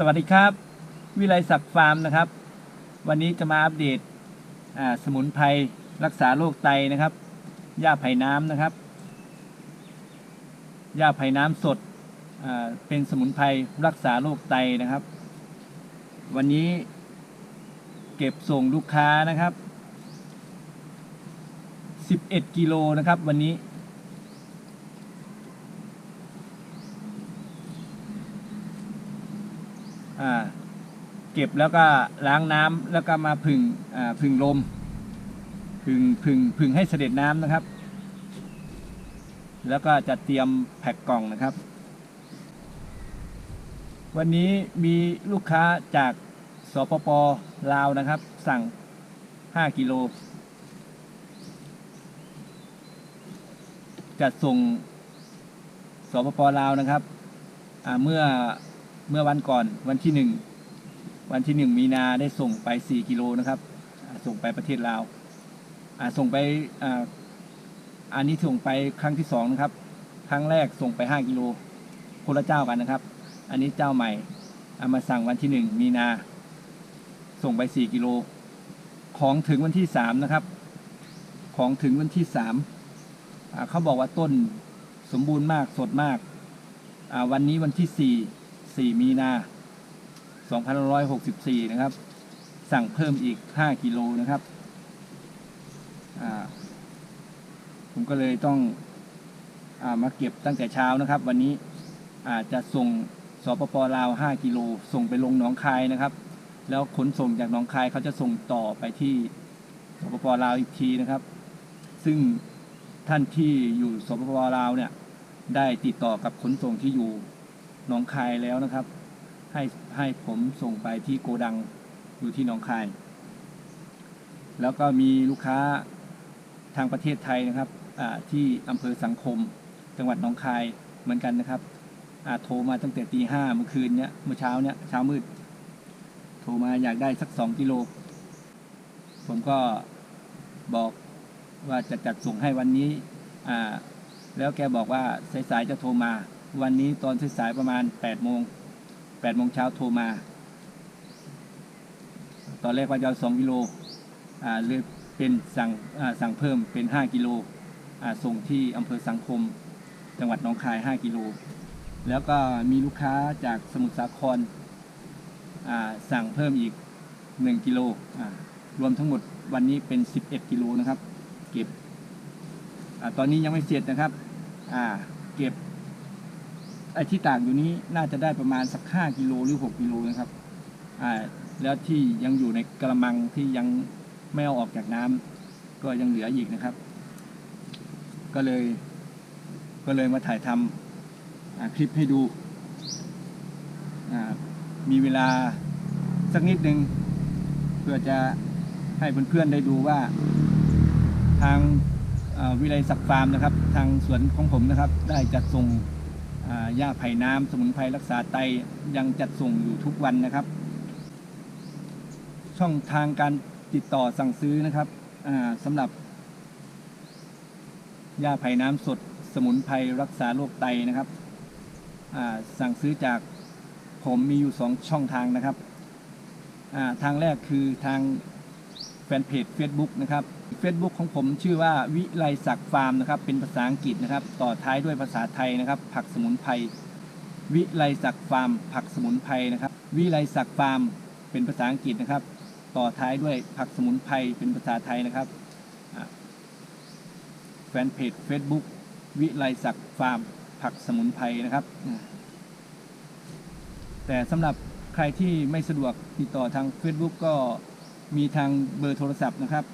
สวัสดีครับ วิไลศักดิ์ฟาร์มนะครับ วันนี้จะมาอัปเดตสมุนไพรรักษาโรคไตนะครับหญ้าไผ่น้ำนะครับหญ้าไผ่น้ำสดเป็นสมุนไพรรักษาโรคไตนะครับ วันนี้เก็บส่งลูกค้านะครับ 11 กิโลนะครับ วันนี้ อ่า เก็บแล้วก็ล้างน้ำแล้วก็มาผึ่งอ่าผึ่งลมผึ่งผึ่งผึ่งให้เสด็จน้ำนะครับ แล้วก็จะเตรียมแพ็คกล่องนะครับ วันนี้มีลูกค้าจากสปปลาวนะครับ สั่ง 5 กิโลจะส่งสปปลาวนะครับเมื่อ เมื่อวันก่อนวันที่หนึ่งวันที่หนึ่งมีนาได้ส่งไปสี่กิโลนะครับส่งไปประเทศลาวส่งไปอ,อันนี้ส่งไปครั้งที่สองนะครับ ครั้งแรกส่งไปห้ากิโลคนละเจ้ากันนะครับ อันนี้เจ้าใหม่เอามาสั่งวันที่หนึ่งมีนา ส่งไปสี่กิโลของถึงวันที่สามนะครับ ของถึงวันที่สามเขาบอกว่าต้นสมบูรณ์มากสดมากวันนี้วันที่สี่ 4 มีนา 2564 นะครับ สั่งเพิ่มอีก 5 กิโลนะครับ ผมก็เลยต้องอามาเก็บตั้งแต่เช้านะครับ วันนี้อาจจะส่งสปปลาว 5 กิโล ส่งไปลงหนองคายนะครับ แล้วขนส่งจากหนองคายเขาจะส่งต่อไปที่สปปลาวอีกทีนะครับ ซึ่งท่านที่อยู่สปปลาวเนี่ยได้ติดต่อกับขนส่งที่อยู่ หนองคายแล้วนะครับ ให้ให้ผมส่งไปที่โกดังอยู่ที่หนองคาย แล้วก็มีลูกค้าทางประเทศไทยนะครับที่อำเภอสังคม จังหวัดหนองคายเหมือนกันนะครับโทรมาตั้งแต่ตีห้าเมื่อคืนเนี้ยเมื่อเช้าเนี้ยเช้ามืด โทรมาอยากได้สักสองกิโล ผมก็บอกว่าจะจัดส่งให้วันนี้แล้วแกบอกว่าสายๆจะโทรมา วันนี้ตอนสายประมาณ8โมง8โมงเช้าโทรมา ตอนแรกว่าจะเอา2กิโลอ่าเลยเป็นสั่งอ่าสั่งเพิ่มเป็น 5 กิโลอ่าส่งที่อำเภอสังคม จังหวัดหนองคาย 5 กิโล แล้วก็มีลูกค้าจากสมุทรสาครอ่าสั่งเพิ่มอีก 1 กิโลอ่ารวมทั้งหมดวันนี้เป็น 11 กิโลนะครับ เก็บอาตอนนี้ยังไม่เสร็จนะครับอ่าเก็บ ไอ้ที่ต่างอยู่นี้น่าจะได้ประมาณสักห้ากิโลหรือหกกิโลนะครับอ่าแล้วที่ยังอยู่ในกระมังที่ยังไม่เอาออกจากน้ำก็ยังเหลืออีกนะครับ ก็เลย ก็เลยมาถ่ายทำอ่าคลิปให้ดู มีเวลาสักนิดหนึ่งเพื่อจะให้เพื่อนๆได้ดูว่า ทางวิไลศักดิ์ฟาร์มนะครับ ทางสวนของผมนะครับ ได้จัดส่ง อ่าหญ้าไผ่น้ำสมุนไพรรักษาไตยังจัดส่งอยู่ทุกวันนะครับ ช่องทางการติดต่อสั่งซื้อนะครับอ่าสำหรับหญ้าไผ่น้ำสดสมุนไพรรักษาโรคไตนะครับสั่งซื้อจากผมมีอยู่สองช่องทางนะครับ ทางแรกคือทางแฟนเพจ Facebook นะครับ Facebook ของผมชื่อว่าวิไลศักดิ์ฟาร์มนะครับเป็นภาษาอังกฤษนะครับ ต่อท้ายด้วยภาษาไทยนะครับ ผักสมุนไพรวิไลศักดิ์ฟาร์ม ผักสมุนไพรนะครับ วิไลศักดิ์ฟาร์ม เป็นภาษาอังกฤษนะครับ ต่อท้ายด้วยผักสมุนไพรเป็นภาษาไทยนะครับแฟนเพจ Facebook วิไลศักดิ์ฟาร์ม ผักสมุนไพรนะครับ แต่สำหรับใครที่ไม่สะดวกติดต่อทาง Facebook ก็มีทางเบอร์โทรศัพท์นะครับ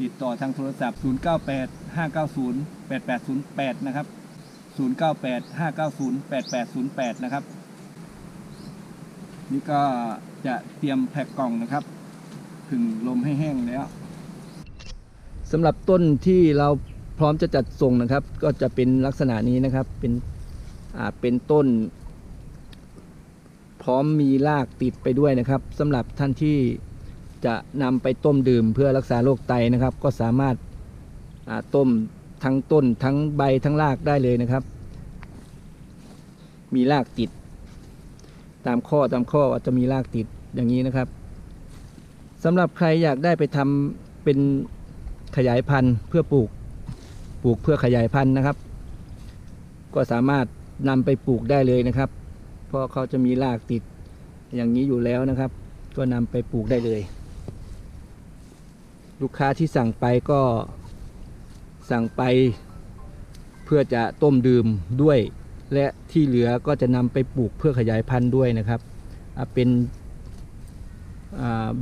ติดต่อทางโทรศัพท์ 098 590 8808 นะครับ 098 590 8808 นะครับ นี่ก็จะเตรียมแพ็กกล่องนะครับผึ่งลมให้แห้งแล้วสำหรับต้นที่เราพร้อมจะจัดส่งนะครับ ก็จะเป็นลักษณะนี้นะครับ เป็นอ่าเป็นต้น พร้อมมีรากติดไปด้วยนะครับสำหรับท่านที่ จะนำไปต้มดื่มเพื่อรักษาโรคไตนะครับ ก็สามารถต้มทั้งต้นทั้งใบทั้งรากได้เลยนะครับ มีรากติด ตามข้อตามข้อจะมีรากติดอย่างนี้นะครับสำหรับใครอยากได้ไปทำเป็นขยายพันธุ์เพื่อปลูกปลูกเพื่อขยายพันธุ์นะครับ ก็สามารถนำไปปลูกได้เลยนะครับ เพราะเขาจะมีรากติดอย่างนี้อยู่แล้วนะครับ ก็นำไปปลูกได้เลย ลูกค้าที่สั่งไปก็สั่งไปเพื่อจะต้มดื่มด้วย และที่เหลือก็จะนำไปปลูกเพื่อขยายพันธุ์ด้วยนะครับ เป็น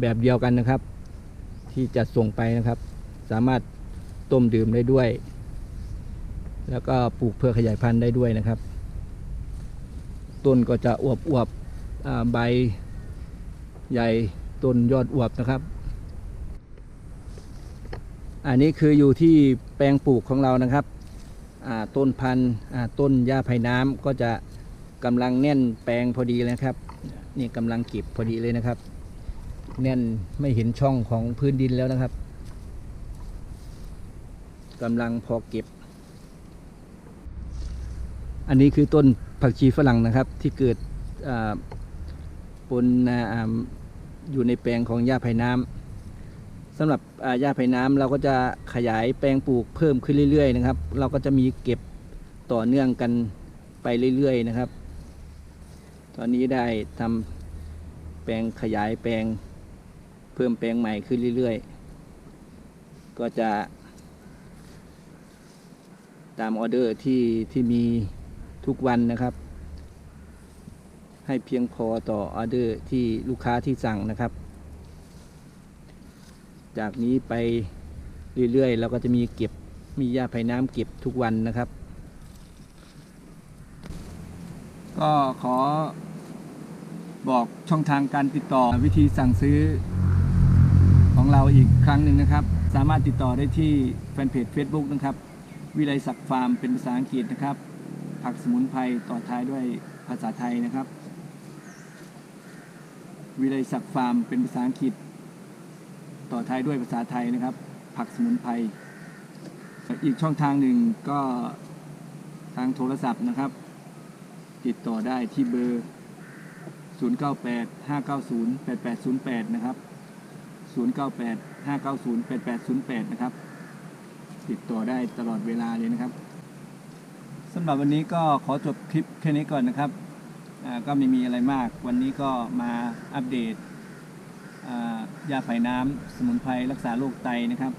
แบบเดียวกันนะครับ ที่จะส่งไปนะครับ สามารถต้มดื่มได้ด้วย แล้วก็ปลูกเพื่อขยายพันธุ์ได้ด้วยนะครับ ต้นก็จะอวบอวบใบใหญ่ต้นยอดอวบนะครับ อันนี้คืออยู่ที่แปลงปลูกของเรานะครับต้นพันธุ์ต้นหญ้าไผ่น้ำก็จะกำลังแน่นแปลงพอดีเลยนะครับนี่กำลังเก็บพอดีเลยนะครับ แน่นไม่เห็นช่องของพื้นดินแล้วนะครับกำลังพอเก็บ อันนี้คือต้นผักชีฝรั่งนะครับที่เกิดปนออยู่ในแปลงของหญ้าไผ่น้ำ สำหรับอ่าหญ้าไผ่น้ำเราก็จะขยายแปลงปลูกเพิ่มขึ้นเรื่อย ๆ นะครับ เราก็จะมีเก็บต่อเนื่องกันไปเรื่อย ๆ นะครับ ตอนนี้ได้ทำแปลงขยายแปลงเพิ่มแปลงใหม่ขึ้นเรื่อย ๆ ก็จะตามออเดอร์ที่ที่มีทุกวันนะครับ ให้เพียงพอต่อออเดอร์ที่ลูกค้าที่สั่งนะครับ จากนี้ไปเรื่อยๆ เราก็จะมีเก็บมีหญ้าไผ่น้ำเก็บทุกวันนะครับ ก็ขอบอกช่องทางการติดต่อวิธีสั่งซื้อของเราอีกครั้งหนึ่งนะครับ สามารถติดต่อได้ที่แฟนเพจ Facebook นะครับ วิไลศักดิ์ฟาร์มเป็นภาษาอังกฤษนะครับ ผักสมุนไพรต่อท้ายด้วยภาษาไทยนะครับ วิไลศักดิ์ฟาร์มเป็นภาษาอังกฤษ ต่อท้ายด้วยภาษาไทยนะครับ ผักสมุนไพรอีกช่องทางหนึ่งก็ทางโทรศัพท์นะครับ ติดต่อได้ที่เบอร์ 098 590 8808 นะครับ 098 590 8808 นะครับ ติดต่อได้ตลอดเวลาเลยนะครับสำหรับวันนี้ก็ขอจบคลิปแค่นี้ก่อนนะครับก็ไม่มีอะไรมาก วันนี้ก็มาอัปเดต ยาไผ่น้ำสมุนไพรรักษาโรคไตนะครับ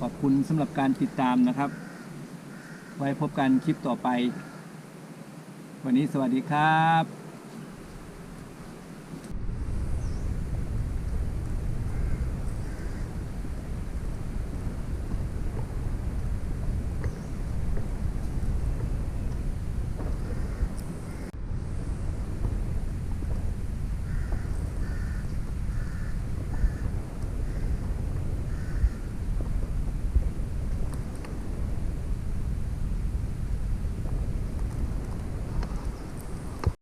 ขอบคุณสำหรับการติดตามนะครับ ไว้พบกันคลิปต่อไป วันนี้สวัสดีครับ